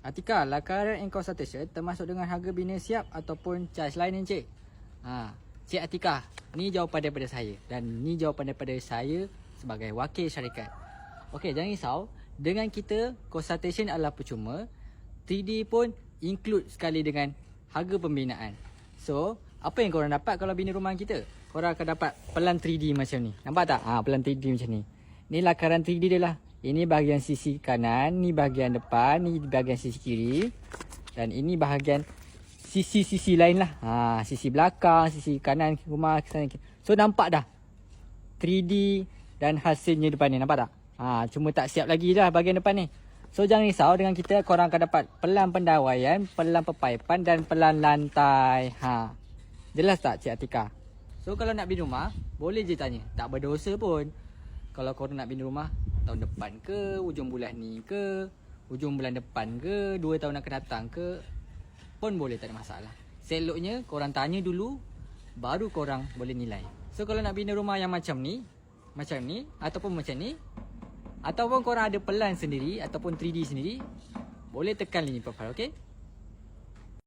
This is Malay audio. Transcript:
Atika, lakaran and consultation termasuk dengan harga bina siap ataupun charge lain encik? Ha, Cik Atika, ni jawapan daripada saya dan ni jawapan daripada saya sebagai wakil syarikat. Okey, jangan risau. Dengan kita, consultation adalah percuma. 3D pun include sekali dengan harga pembinaan. So, apa yang korang dapat kalau bina rumah kita? Korang akan dapat pelan 3D macam ni. Nampak tak? Ha, pelan 3D macam ni. Ni lakaran 3D dia lah. Ini bahagian sisi kanan, ni bahagian depan, ni bahagian sisi kiri. Dan ini bahagian sisi-sisi lain lah. Ha, sisi belakang, sisi kanan rumah. Sana. So nampak dah 3D dan hasilnya depan ni. Nampak tak? Ha, cuma tak siap lagi dah bahagian depan ni. So jangan risau dengan kita korang akan dapat pelan pendawaian, pelan pepaipan dan pelan lantai. Ha. Jelas tak Cik Atika? So kalau nak bina rumah, boleh je tanya. Tak berdosa pun. Kalau korang nak bina rumah tahun depan ke, hujung bulan ni ke, hujung bulan depan ke, dua tahun akan datang ke, pun boleh tak ada masalah. Seloknya korang tanya dulu, baru korang boleh nilai. So kalau nak bina rumah yang macam ni, macam ni, ataupun macam ni, ataupun korang ada pelan sendiri, ataupun 3D sendiri, boleh tekan link profile, okay?